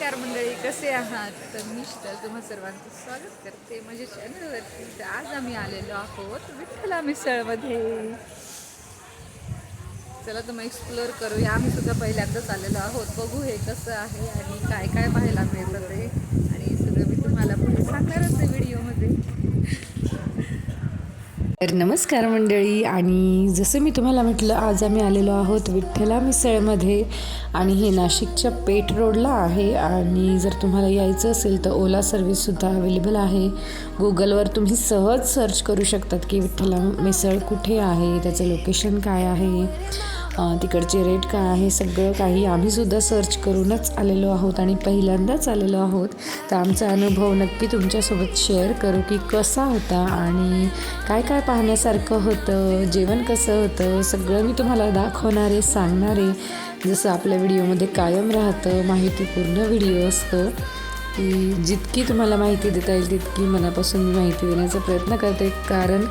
Car मंडळी कसे आहात? तर मी शीतल तुम्हा सर्वांचं स्वागत करते माझ्या चॅनलवरती. तर आज आम्ही आलेलो आहोत विठ्ठला मिसळमध्ये. चला तुम्ही एक्सप्लोअर करूया. आम्ही सुद्धा पहिल्यांदाच आलेलो आहोत. बघू हे कसं आहे आणि काय काय पाहायला मिळतं ते. आणि सगळं मी तुम्हाला पुढे सांगणारच आहे व्हिडिओमध्ये. तर नमस्कार मंडळी आणि जसं मी तुम्हाला म्हटलं आज आम्ही आलेलो आहोत विठ्ठला मिसळमध्ये आणि हे नाशिकच्या पेठ रोडला आहे. आणि जर तुम्हाला यायचं असेल तर ओला सर्विससुद्धा अवेलेबल आहे. गुगलवर तुम्ही सहज सर्च करू शकतात की विठ्ठला मिसळ कुठे आहे त्याचं लोकेशन काय आहे. तिकडचे रेट काय आहे सगळं काही आम्हीसुद्धा सर्च करूनच आलेलो आहोत आणि पहिल्यांदाच आलेलो आहोत. तर आमचा अनुभव नक्की तुमच्यासोबत शेअर करू की कसा होता आणि काय काय पाहण्यासारखं होतं जेवण कसं होतं सगळं मी तुम्हाला दाखवणारे सांगणारे जसं आपल्या व्हिडिओमध्ये कायम राहतं माहितीपूर्ण व्हिडिओ असतो. की जितकी तुम्हाला माहिती देता येईल तितकी मनापासून मी माहिती देण्याचा प्रयत्न करते. कारण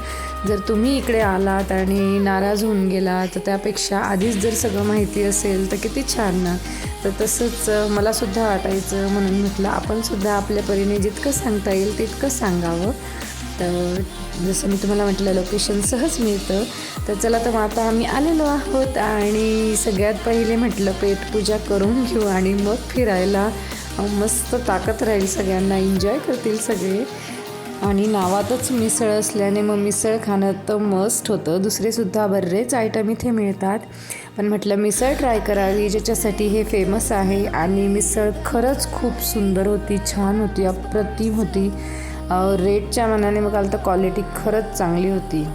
जर तुम्ही इकडे आलात आणि नाराज होऊन गेला तर त्यापेक्षा आधीच जर सगळं माहिती असेल तर किती छान ना. तर तसंच मलासुद्धा वाटायचं म्हणून म्हटलं आपणसुद्धा आपल्या परीने जितकं सांगता येईल तितकं सांगावं. तर जसं मी तुम्हाला म्हटलं लोकेशन सहज मिळतं. तर चला तर मग आता आम्ही आलेलो आहोत आणि सगळ्यात पहिले म्हटलं पेटपूजा करून घेऊ आणि मग फिरायला मस्त ताकद राहील सगळ्यांना एन्जॉय करतील सगळे. आणि नावातच मिसळ असल्याने मग मिसळ खाणं तर मस्त होतं. दुसरेसुद्धा बरेच आयटम इथे मिळतात. पण म्हटलं मिसळ ट्राय करावी ज्याच्यासाठी हे फेमस आहे. आणि मिसळ खरंच खूप सुंदर होती छान होती अप्रतिम होती. रेटच्या मनाने मग आलं तर क्वालिटी खरंच चांगली होती.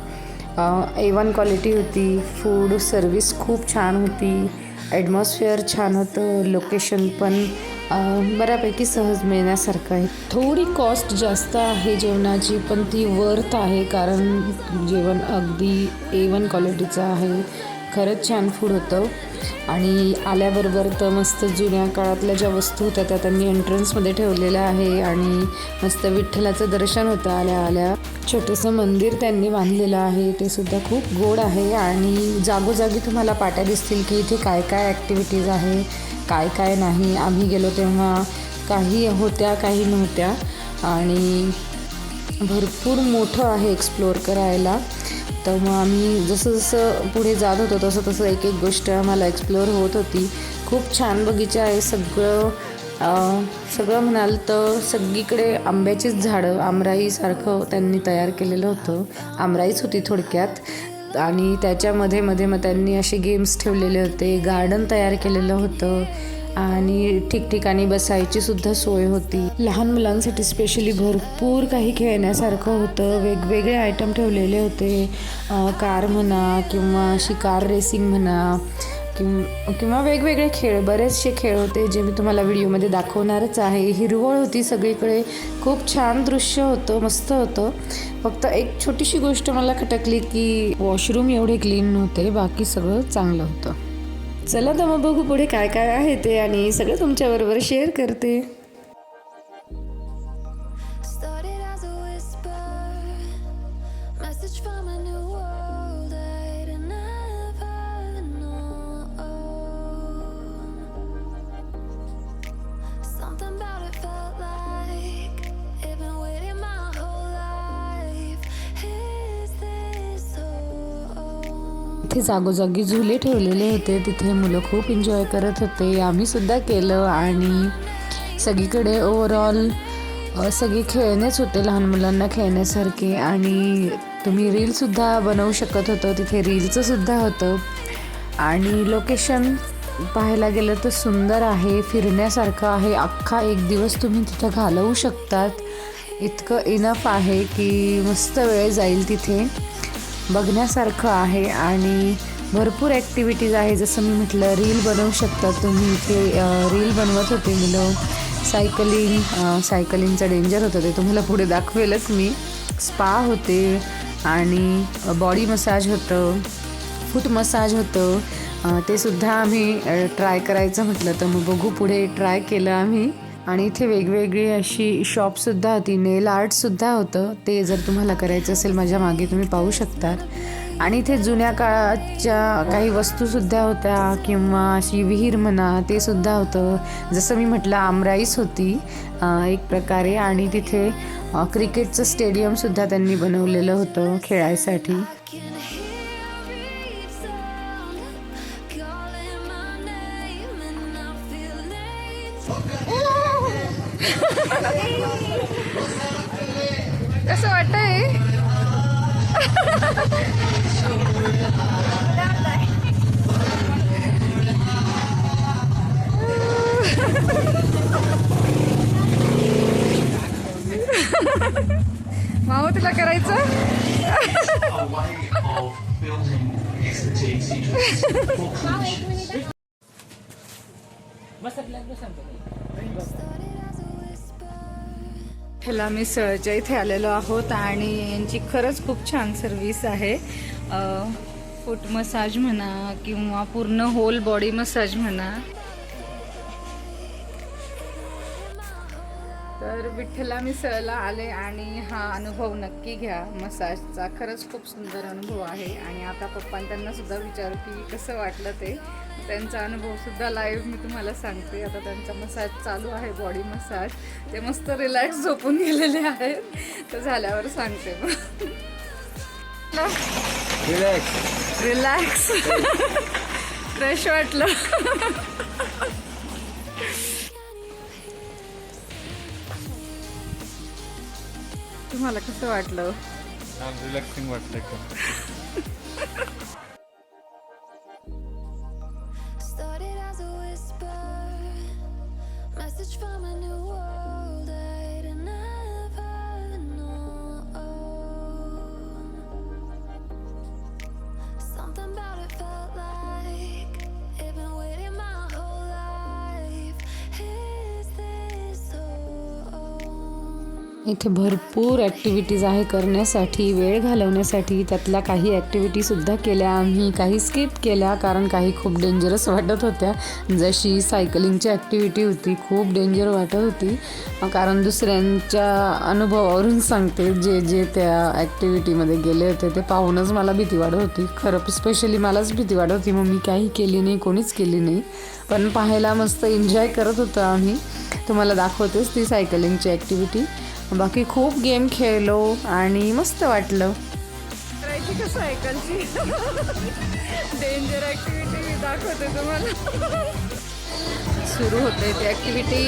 ए वन क्वालिटी होती. फूड सर्विस खूप छान होती. ॲटमॉस्फिअर छान होतं. लोकेशन पण बऱ्यापैकी सहज मिळण्यासारखं आहे. थोडी कॉस्ट जास्त आहे जेवणाची पण ती वर्थ आहे कारण जेवण अगदी ए वन क्वालिटीचं आहे. खरंच छान फूड होतं. आणि आल्याबरोबर तर मस्त जुन्या काळातल्या ज्या वस्तू होत्या त्या त्यांनी एंट्रन्समध्ये ठेवलेल्या आहे. आणि मस्त विठ्ठलाचं दर्शन होतं आल्या आल्या. छोटंसं मंदिर त्यांनी बांधलेलं आहे. ते सुद्धा खूप गोड आहे. आणि जागोजागी तुम्हाला पाट्या दिसतील की इथे काय काय ॲक्टिव्हिटीज आहे काय काय नाही. आम्ही गेलो तेव्हा काही होत्या काही नव्हत्या. आणि भरपूर मोठं आहे एक्सप्लोअर करायला. तर मग आम्ही जसं जसं पुढे जात होतो तसं तसं एक एक गोष्ट आम्हाला एक्सप्लोअर होत होती. खूप छान बगीचा आहे. सगळं सगळं म्हणाल तर सगळीकडे आंब्याचीच झाडं आमराईसारखं त्यांनी तयार केलेलं होतं. आमराईच होती थोडक्यात. आणि त्याच्यामध्ये मध्ये मग त्यांनी असे गेम्स ठेवलेले होते. गार्डन तयार केलेलं होतं. आणि ठिकठिकाणी बसायची सुद्धा सोय होती. लहान मुलांसाठी स्पेशली भरपूर काही खेळण्यासारखं होतं. वेगवेगळे आयटम ठेवलेले होते. कार म्हणा किंवा अशी कार रेसिंग म्हणा किंवा किंवा वेगवेगळे खेळ. बरेचसे खेळ होते जे मी तुम्हाला व्हिडिओमध्ये दाखवणारच आहे. हिरवळ होती सगळीकडे. खूप छान दृश्य होतं. मस्त होतं. फक्त एक छोटीशी गोष्ट मला खटकली की वॉशरूम एवढे क्लीन नव्हते. बाकी सगळं चांगलं होतं. चला तर मग बघू पुढे काय काय आहे ते आणि सगळं तुमच्याबरोबर शेअर करते. तिथे जागोजागी झुले ठेवलेले होते. तिथे मुलं खूप एन्जॉय करत होते. आम्हीसुद्धा केलं आणि सगळीकडे ओवरऑल सगळे खेळणेच होते लहान मुलांना खेळण्यासारखे. आणि तुम्ही रीलसुद्धा बनवू शकत होतं. तिथे रीलचंसुद्धा होतं. आणि लोकेशन पाहायला गेलं तर सुंदर आहे. फिरण्यासारखं आहे. अख्खा एक दिवस तुम्ही तिथं घालवू शकतात. इतकं इनफ आहे की मस्त वेळ जाईल तिथे. बघण्यासारखं आहे आणि भरपूर ॲक्टिव्हिटीज आहे. जसं मी म्हटलं रील बनवू शकता तुम्ही इथे. रील बनवत होते मुलं. सायकलिंग सायकलिंगचं डेंजर होतं ते तुम्हाला पुढे दाखवेलच मी. स्पा होते आणि बॉडी मसाज होतं फूट मसाज होतं. ते सुद्धा आम्ही ट्राय करायचं म्हटलं तर मग बघू पुढे ट्राय केलं आम्ही. आणि इथे वेगवेगळी अशी शॉपसुद्धा होती नेल आर्टसुद्धा होतं. ते जर तुम्हाला करायचं असेल माझ्या मागे तुम्ही पाहू शकतात. आणि इथे जुन्या काळाच्या काही वस्तूसुद्धा होत्या किंवा अशी विहीर म्हणा ते सुद्धा होतं. जसं मी म्हटलं आमराईस होती एक प्रकारे. आणि तिथे क्रिकेटचं स्टेडियमसुद्धा त्यांनी बनवलेलं होतं खेळायसाठी. माऊ तुला करायचं ह्याला मिसळच्या इथे आलेलो आहोत आणि यांची खरंच खूप छान सर्विस आहे. फूट मसाज म्हणा किंवा पूर्ण होल बॉडी मसाज म्हणा. तर विठ्ठला मिसळला आले आणि हा अनुभव नक्की घ्या. मसाजचा खरंच खूप सुंदर अनुभव आहे आणि आता पप्पां त्यांना सुद्धा विचारू की कसं वाटलं ते. त्यांचा अनुभव सुद्धा लाईव्ह मी तुम्हाला सांगते. आता त्यांचा मसाज चालू आहे बॉडी मसाज ते मस्त रिलॅक्स झोपून गेलेले आहेत. तर झाल्यावर सांगते. मग रिलॅक्स फ्रेश वाटलं. तुम्हाला कसं वाटलं? रिलॅक्सिंग वाटलं एकदम. इथे भरपूर ॲक्टिव्हिटीज आहे करण्यासाठी वेळ घालवण्यासाठी. त्यातल्या काही ॲक्टिव्हिटीसुद्धा केल्या. आम्ही काही स्किप केल्या कारण काही खूप डेंजरस वाटत होत्या. जशी सायकलिंगची ॲक्टिव्हिटी होती खूप डेंजर वाटत होती. कारण दुसऱ्यांच्या अनुभवावरून सांगते जे जे त्या ॲक्टिव्हिटीमध्ये गेले होते ते पाहूनच मला भीती वाटत होती. खरं स्पेशली मलाच भीती वाटत होती. मग मी काही केली नाही कोणीच केली नाही. पण पाहायला मस्त एन्जॉय करत होतो आम्ही. तुम्हाला दाखवतेच ती सायकलिंगची ॲक्टिव्हिटी बाकी खूप गेम खेळलो आणि मस्त वाटलं. करायची का सायकलची डेंजर ऍक्टिव्हिटी मी दाखवते तुम्हाला. सुरू होते ती ऍक्टिव्हिटी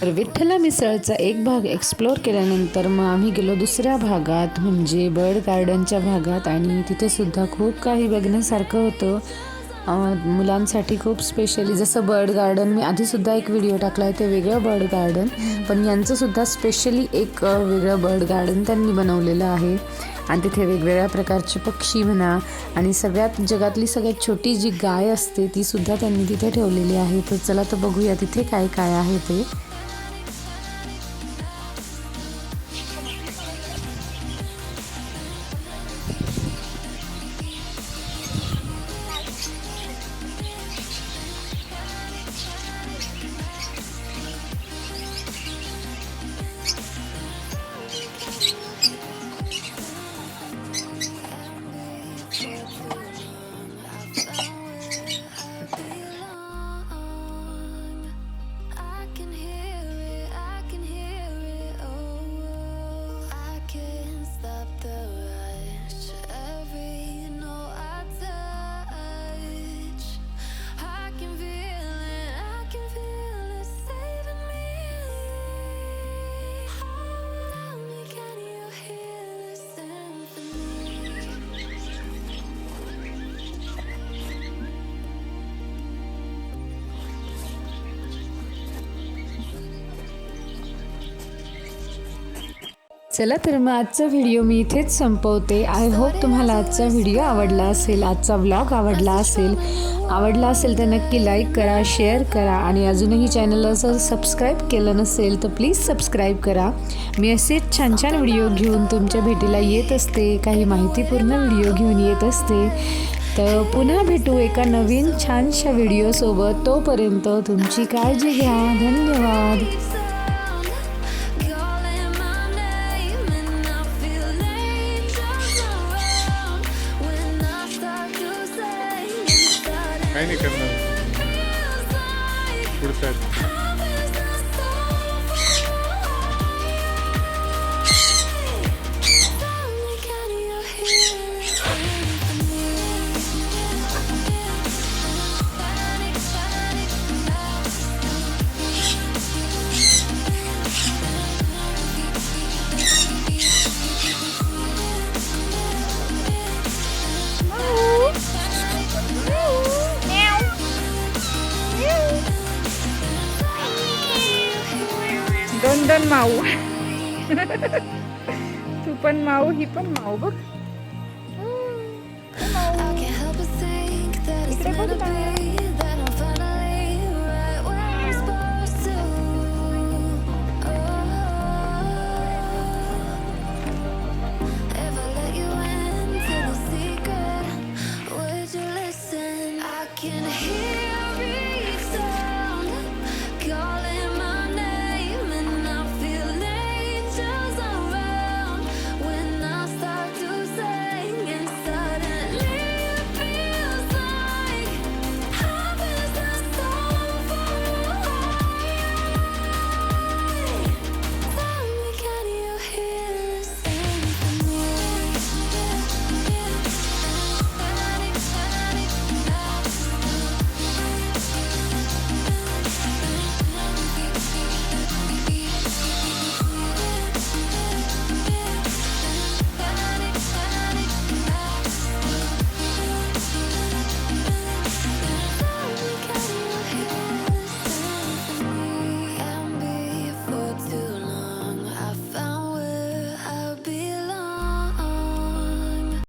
तर विठ्ठला मिसळचा एक भाग एक्सप्लोर केल्यानंतर मग आम्ही गेलो दुसऱ्या भागात म्हणजे बर्ड गार्डनच्या भागात. आणि तिथे सुद्धा खूप काही बघण्यासारखं होतं. मुलांसाठी खूप स्पेशली जसं बर्ड गार्डन मी आधीसुद्धा एक व्हिडिओ टाकला आहे ते वेगळं बर्ड गार्डन. पण यांचंसुद्धा स्पेशली एक वेगळं बर्ड गार्डन त्यांनी बनवलेलं आहे. आणि तिथे वेगवेगळ्या प्रकारचे पक्षी म्हणा आणि सगळ्यात जगातली सगळ्यात छोटी जी गाय असते तीसुद्धा त्यांनी तिथे ठेवलेली आहे. तर चला तर बघूया तिथे काय काय आहे ते. चला तर मग आजचा व्हिडिओ मी इथेच संपवते. आय होप तुम्हाला आजचा व्हिडिओ आवडला असेल आजचा व्लॉग आवडला असेल. आवडला असेल तर नक्की लाईक करा शेअर करा आणि अजूनही चॅनलला जर सबस्क्राईब केलं नसेल तर प्लीज सबस्क्राईब करा. मी असेच छान छान व्हिडिओ घेऊन तुमच्या भेटीला येत असते. काही माहितीपूर्ण व्हिडिओ घेऊन येत असते. तर पुन्हा भेटू एका नवीन छानशा व्हिडिओसोबत तोपर्यंत तुमची काळजी घ्या. धन्यवाद. Inside काही पण माऊ बघ I can't